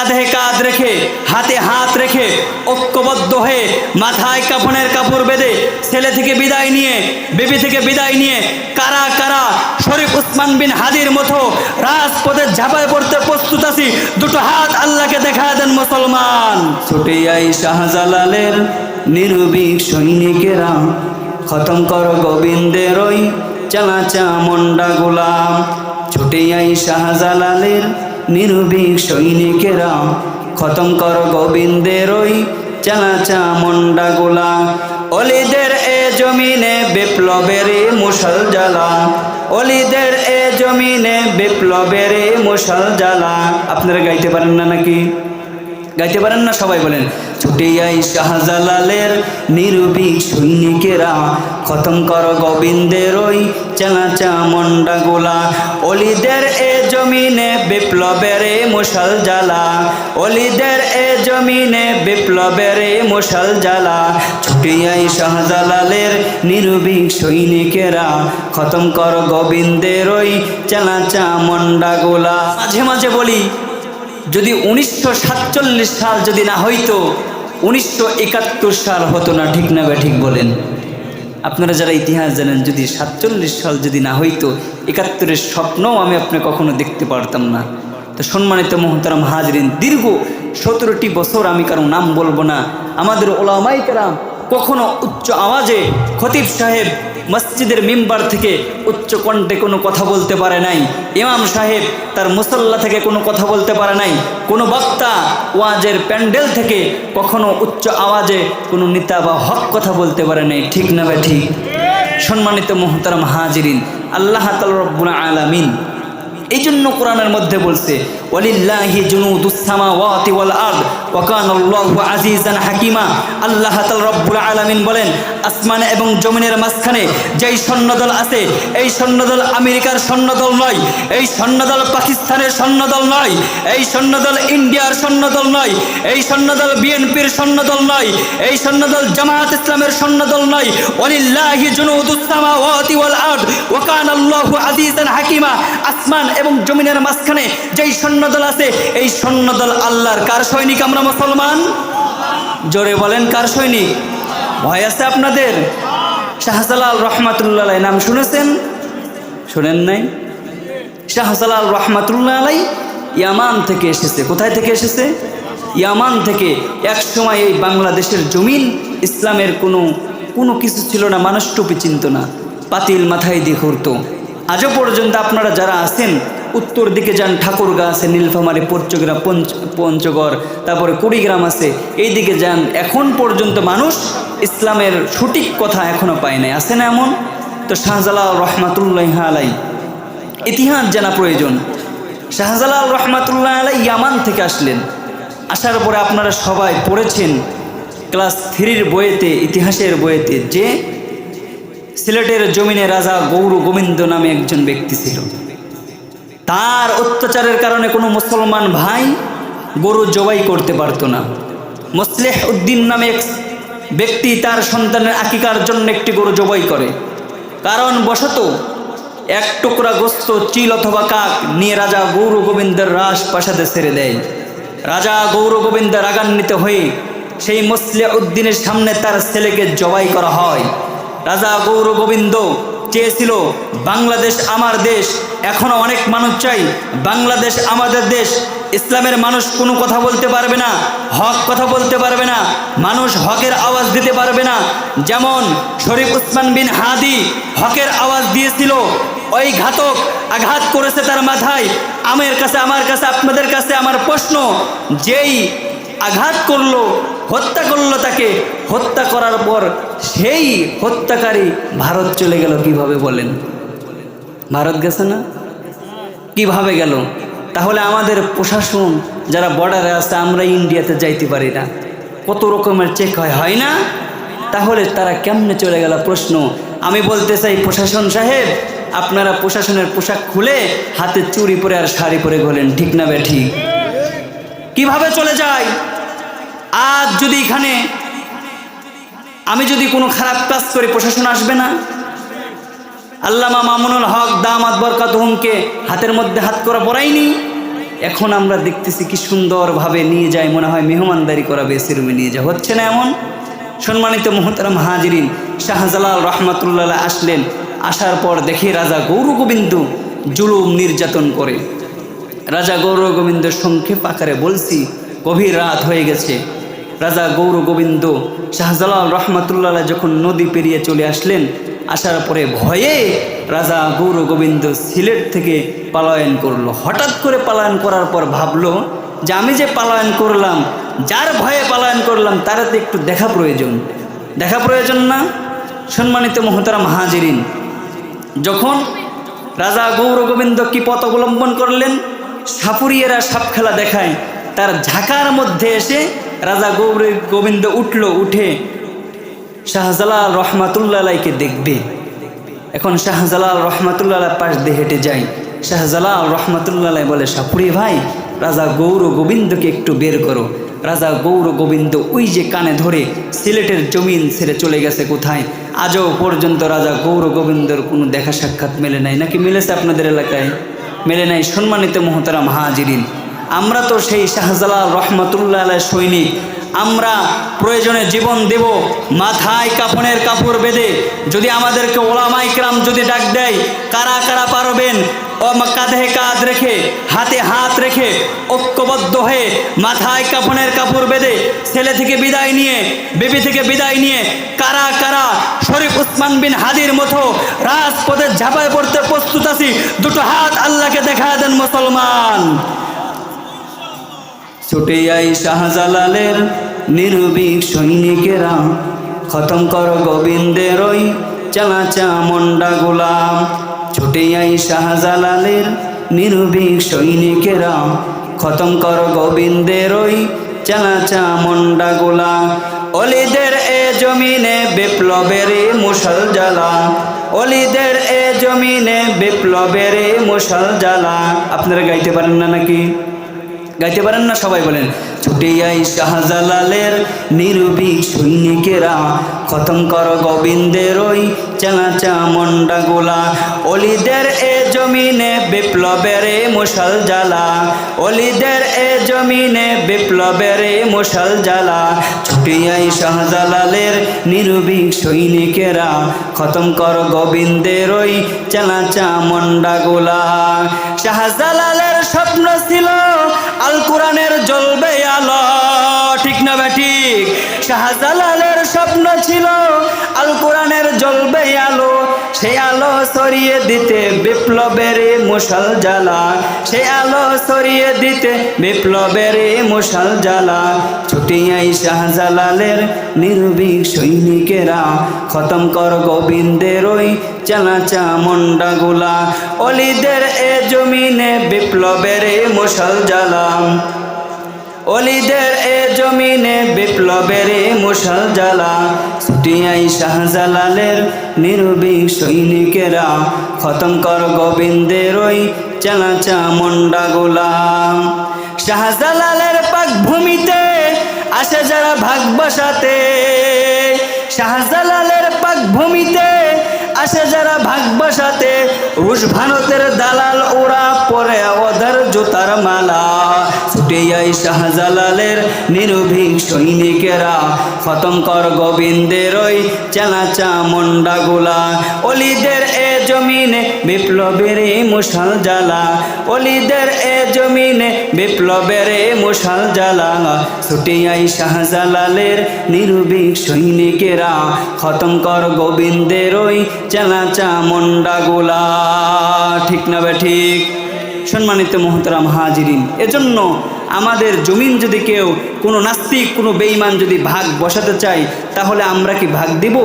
কাঁধে কাঁধ রেখে, হাতে হাত রেখে ঐক্যবদ্ধ হয়ে মাথায় কাপড়ের কাপড় বেঁধে ছেলে থেকে বিদায় নিয়ে, বেবি থেকে বিদায় নিয়ে কারা কারা শরীফ উসমান বিন হাদির মতো রাজপথে ঝাঁপায় পড়তে প্রস্তুত আছি, দুটো হাত আল্লাহকে দেখা দেন মুসলমান। ছুটে আই শাহজালালের নির্ভীক সৈনিকেরা, খতম কর গোবিন্দের ওই চালাচা মন্ডা গোলাম। ছুটে আই শাহজালালের নির্ভীক সৈনিকেরা খতম কর গোবিন্দের ওই চালাচা মন্ডা গোলা অলিদের এ জমিনে বিপ্লবের মুসল জ্বালা। অলিদের এ জমিনে বিপ্লবের মুসল জ্বালা। আপনারা গাইতে পারেন না নাকি? গাইতে পারেন না? সবাই বলেন ছুটে আই শাহজালালের নির্ভীক সৈনিকেরা, খতম কর গোবিন্দের ওই চালাচা মন্ডা গোলা অলিদের এ জমিনে বিপ্লবের মুসল জ্বালা। অলিদের এ জমিনে বিপ্লবের মুসল জ্বালা। ছুটে আই শাহজালালের নির্ভীক সৈনিকেরা, খতম কর গোবিন্দের ওই চালাচা মন্ডা গোলা মাঝে মাঝে বলি যদি উনিশশো সাতচল্লিশ সাল যদি না হইতো, উনিশশো একাত্তর সাল হতো না, ঠিক না ঠিক বলেন। আপনারা যারা ইতিহাস জানেন, যদি সাতচল্লিশ সাল যদি না হইতো, একাত্তরের স্বপ্নও আমি আপনি কখনো দেখতে পারতাম না। তো সম্মানিত মোহতারাম হাজরিন, দীর্ঘ সতেরোটি বছর আমি কারও নাম বলব না। আমাদের ওলামাই কারাম কখনো উচ্চ আওয়াজে খতিব সাহেব মসজিদের মিম্বার থেকে উচ্চ কণ্ঠে কোনো কথা বলতে পারে নাই। ইমাম সাহেব তার মুসল্লা থেকে কোনো কথা বলতে পারে নাই। কোনো বক্তা ওয়াজের প্যান্ডেল থেকে কখনো উচ্চ আওয়াজে কোনো নেতা বা হক কথা বলতে পারে নাই। ঠিক না বা ঠিক? সম্মানিত মোহতারাম হাজিরিন, আল্লাহ তাল রব্বুল আলামিন এই জন্য কোরআনের মধ্যে বলছে ওয়ালিল্লাহি জুনুদুস সামাওয়াতি ওয়াল আরদ, ওয়া কানাল্লাহু আজিজান হাকিমা। আল্লাহ তাআলা রব্বুল আলামিন বলেন, আসমান এবং জমিনের মাঝখানে যেই সৈন্যদল আছে, এই সৈন্যদল আমেরিকার সৈন্যদল নয়, এই সৈন্যদল পাকিস্তানের সৈন্যদল নয়, এই সৈন্যদল ইন্ডিয়ার সৈন্যদল নয়, এই সৈন্যদল বিএনপির সৈন্যদল নয়, এই সৈন্যদল জামায়াত ইসলামের সৈন্যদল নয়। ওয়ালিল্লাহি জুনুদুস সামাওয়াতি ওয়াল আরদ, ওয়া কানাল্লাহু আজিজান হাকিমা। আসমান এবং জমিনের মাঝখানে যেই সৈন্যদল আছে? এই সৈন্যদল আল্লাহর কার সৈনিক আমরা মুসলমান? জোরে বলেন, কার সৈনিক? ভয় আছে আপনাদের? শাহজালাল রহমাতুল্লাহ নাম শুনেছেন? শুনেন নাই? শাহজালাল রহমাতুল্লাহ আলাই ইয়ামান থেকে এসেছে। কোথায় থেকে এসেছে? ইয়ামান থেকে এক সময় এই বাংলাদেশের জমিন, ইসলামের কোনো কোনো কিছু ছিল না, মানুষ টুপি চিনত না। পাতিল মাথায় দিয়ে ঘুরতো। আজও পর্যন্ত আপনারা যারা আছেন উত্তর দিকে যান ঠাকুরগা আছে নীলফামারি পঞ্চগ্রাম পঞ্চ, পঞ্চগড়, তারপরে কুড়িগ্রাম আছে। এই দিকে যান, এখন পর্যন্ত মানুষ ইসলামের সঠিক কথা এখনও পায় নাই। আছে না এমন? তো শাহজালাল রহমাতুল্লাহ আলাই ইতিহাস জানা প্রয়োজন। শাহজালাল রহমাতুল্লাহ আলাই ইয়ামান থেকে আসলেন। আসার পরে আপনারা সবাই পড়েছেন ক্লাস থ্রির বইয়েতে, ইতিহাসের বইয়েতে, যে সিলেটের জমিনে রাজা গৌর গোবিন্দ নামে একজন ব্যক্তি ছিল। তার অত্যাচারের কারণে কোনো মুসলমান ভাই গরু জবাই করতে পারতো না। মুসলেহ উদ্দিন নামে এক ব্যক্তি তার সন্তানের আকিকার জন্য একটি গরু জবাই করে। কারণ বশত এক টুকরা গোস্ত, চিল অথবা কাক নিয়ে রাজা গৌর গোবিন্দের রাস প্রাসাদে ছেড়ে দেয়। রাজা গৌর গোবিন্দ রাগান্বিত হয়ে সেই মুসলে উদ্দিনের সামনে তার ছেলেকে জবাই করা হয়। রাজা গৌর গোবিন্দ চেয়েছিল, বাংলাদেশ আমার দেশ, এখনও অনেক মানুষ চাই, বাংলাদেশ আমাদের দেশ, ইসলামের মানুষ কোনো কথা বলতে পারবে না, হক কথা বলতে পারবে না, মানুষ হকের আওয়াজ দিতে পারবে না। যেমন শরীফ উসমান বিন হাদি হকের আওয়াজ দিয়েছিল, ওই ঘাতক আঘাত করেছে তার মাথায়, আমার কাছে আমার কাছে, আপনাদের কাছে আমার প্রশ্ন, যেই আঘাত করল হত্যা করল তাকে। হত্যা করার পর সেই হত্যাকারী ভারত চলে গেল কীভাবে বলেন? ভারত গেছে না? কীভাবে গেল? তাহলে আমাদের প্রশাসন, যারা বর্ডারে আছে, আমরা ইন্ডিয়াতে যাইতে পারি না। কত রকমের চেক হয় হয় না? তাহলে তারা কেমনে চলে গেল প্রশ্ন? আমি বলতে চাই, প্রশাসন সাহেব, আপনারা প্রশাসনের পোশাক খুলে হাতে চুরি পরে আর শাড়ি পরে গেলেন, ঠিক না বে ঠিক? কীভাবে চলে যায়? আজ যদি এখানে আমি যদি কোনো খারাপ কাজ করি, প্রশাসন আসবে না? আল্লামা মামুনুল হক দামাত বরকাত হুমকে হাতের মধ্যে হাত করা পড়াইনি এখন আমরা দেখতেছি কি সুন্দরভাবে নিয়ে যায়, মনে হয় মেহমানদারি করা বেসি রুমে নিয়ে যায়। হচ্ছে না এমন? সম্মানিত মোহতারাম হাজিরিন, শাহজালাল রহমতুল্লাহ আসলেন, আসার পর দেখে রাজা গৌর গোবিন্দ জুলুম নির্যাতন করে। রাজা গৌর গোবিন্দ সংক্ষেপ আকারে বলছি, গভীর রাত হয়ে গেছে। রাজা গৌর গোবিন্দ শাহজালাল রহমতুল্লাহ যখন নদী পেরিয়ে চলে আসলেন, আসার পরে ভয়ে রাজা গৌর গোবিন্দ সিলেট থেকে পলায়ন করল। হঠাৎ করে পলায়ন করার পর ভাবলো যে আমি যে পলায়ন করলাম, যার ভয়ে পলায়ন করলাম, তার তো একটু দেখা প্রয়োজন। দেখা প্রয়োজন না? সম্মানিত মহতারাম হাজিরিন, যখন রাজা গৌর গোবিন্দ কি পথ অবলম্বন করলেন? সাপুরিয়েরা সাপ খেলা দেখায়, তার ঝাঁকার মধ্যে এসে রাজা গৌর গোবিন্দ উঠল, উঠে শাহজালাল রহমাতুল্লাহকে দেখবে। এখন শাহজালাল রহমাতুল্লাহ পাশ দিয়ে হেঁটে যায়। শাহজালাল রহমাতুল্লাহ বলে সাপুরি ভাই, রাজা গৌর গোবিন্দকে একটু বের করো। রাজা গৌর গোবিন্দ ওই যে কানে ধরে সিলেটের জমিন ছেড়ে চলে গেছে কোথায়? আজও পর্যন্ত রাজা গৌর গোবিন্দর কোনো দেখা সাক্ষাৎ মেলে নাই। নাকি মিলেছে আপনাদের এলাকায়? মেলে নাই সম্মানিত মহতারা মহাজিরিন আমরা তো সেই শাহজালাল রহমতুল্লাহ আলাই সৈনিক। আমরা প্রয়োজনে জীবন দেব, মাথায় কাপড়ের কাপড় বেঁধে। যদি আমাদেরকে ওলামাইকরাম যদি ডাক দেয়, কারা কারা পারবেন? কাঁধে কাঁধ রেখে, হাতে হাত রেখে, ঐক্যবদ্ধ হয়ে, মাথায় কাপড়ের কাপড় বেঁধে, ছেলে থেকে বিদায় নিয়ে, বেবি থেকে বিদায় নিয়ে, কারা কারা শরীফ উসমান বিন হাদির মতো রাজপথে ঝাঁপায় পড়তে প্রস্তুত আছি, দুটো হাত আল্লাহকে দেখা দেন মুসলমান। ছুটে আই শাহজালালের নির্ভীক সৈনিকেরা। খতম কর গোবিন্দের ওই চালাচা মন্ডা গোলাম। ছুটে আই শাহজালালের নির্ভীক সৈনিকেরা। খতম কর গোবিন্দের ওই চালাচা মন্ডা গোলা অলিদের এ জমিনে বিপ্লবের মুসল জ্বালা অলিদের এ জমিনে বিপ্লবের মুসল জ্বালা আপনারা গাইতে পারেন না নাকি? গাইতে পারেন না? সবাই বলেন, ছুটে আই শাহজালালের নির্ভীক সৈনিকেরা, খতম কর গোবিন্দের ওই মন্ডা গোলা অলিদের এ জমিনে বিপ্লবের মশাল জ্বালা, অলিদের এ জমিনে বিপ্লবের মশাল জ্বালা। ছুটে আই শাহজালালের নির্ভীক সৈনিকেরা, খতম কর গোবিন্দের ওই মন্ডা গোলা শাহজালালের স্বপ্ন ছিল আল কোরআনের জ্বলবে আলো। ঠিক না বা ঠিক? শাহজালালের স্বপ্ন ছিল আল কোরআনের জ্বলবে আলো। সেই আলো সরিয়ে দিতে বিপ্লবের মশাল জ্বালা। সেই আলো সরিয়ে দিতে বিপ্লবের মশাল জ্বালা। ছুটিয়াই শাহজালালের নির্ভীক সৈনিকেরা, খতম কর গোবিন্দের ওই চালাচা মন্ডা গোলা অলিদের এ জমিনে বিপ্লবের মশাল জ্বালাম অলিদের এ জমিনে বিপ্লবের মশাল জ্বালা ছুটিয়াই শাহজালালের নির্ভীক সৈনিকেরা খতম কর গোবিন্দের ওই চালাচা মন্ডা গোলাম। শাহজালালের পাক ভূমিতে আসে যারা ভাগ বসাতে, শাহজালালের পাক ভূমিতে আসে যারা ভাগ বসাতে রুশ ভারতের দালাল ছুটে যাই শাহজালালের নির্ভীক সৈনিকেরা খতম কর গোবিন্দের ওই চালাচা মন্ডা গোলা অলিদের এ জমিনে বিপ্লবের মুশাল জ্বালা। অলিদের এ জমিনে বিপ্লবের মুশাল জ্বালা। ছুটে আই শাহজালালের নির্ভীক সৈনিকেরা খতম গোবিন্দের ওই চালাচা মন্ডা গোলা ঠিক না বে ঠিক? সম্মানিত মহতরাম হাজিরিন, এজন্য আমাদের জমিন যদি কেউ কোনো নাস্তিক, কোনো বেইমান যদি ভাগ বসাতে চায়, তাহলে আমরা কি ভাগ দিব?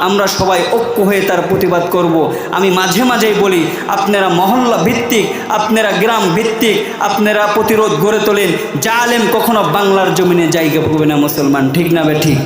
আমরা সবাই ঐক্য হয়ে তার প্রতিবাদ করব। আমি মাঝে মাঝেই বলি, আপনারা মহল্লা ভিত্তিক, আপনারা গ্রাম ভিত্তিক, আপনারা প্রতিরোধ গড়ে তোলেন। জালেম কখনো বাংলার জমিনে জায়গা পাবে না মুসলমান, ঠিক না বে ঠিক?